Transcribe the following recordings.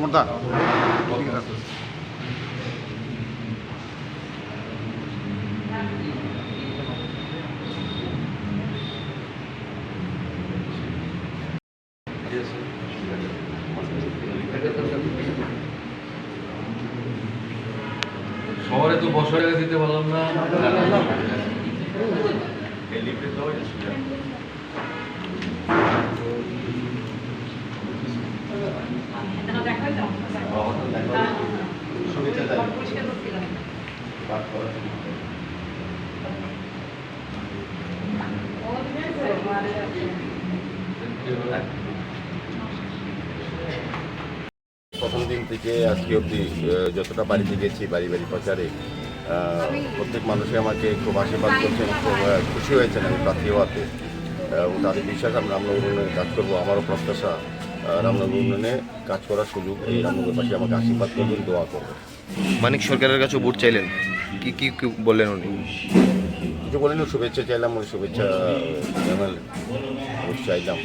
সমর্থা? শহরে তো বছর দিতে পারলাম না। প্রথম দিন থেকে আজকে অবধি যতটা বাড়িতে গেছি, বাড়ি বাড়ি প্রচারে প্রত্যেক মানুষই আমাকে খুব আশীর্বাদ করছেন, খুব খুশি হয়েছেন আমি প্রার্থী হওয়াতে। এবং তাদের বিশ্বাস আমি আমরা উন্নয়নে কাজ করব, আমারও প্রত্যাশা। রামনগর উন্নয়নে কাজ করার সুযোগ এই রামনগরবাসী আমাকে আশীর্বাদ করবেন দোয়া করবেন মানিক সরকারের কাছে ভোট চাইলেন? কি কি বললেন উনি? কিছু বলেন শুভেচ্ছা চাইলাম ওই শুভেচ্ছা জানালেন চাইলাম।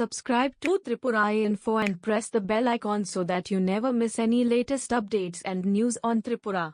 Subscribe to Tripura Info and press the bell icon so that you never miss any latest updates and news on Tripura.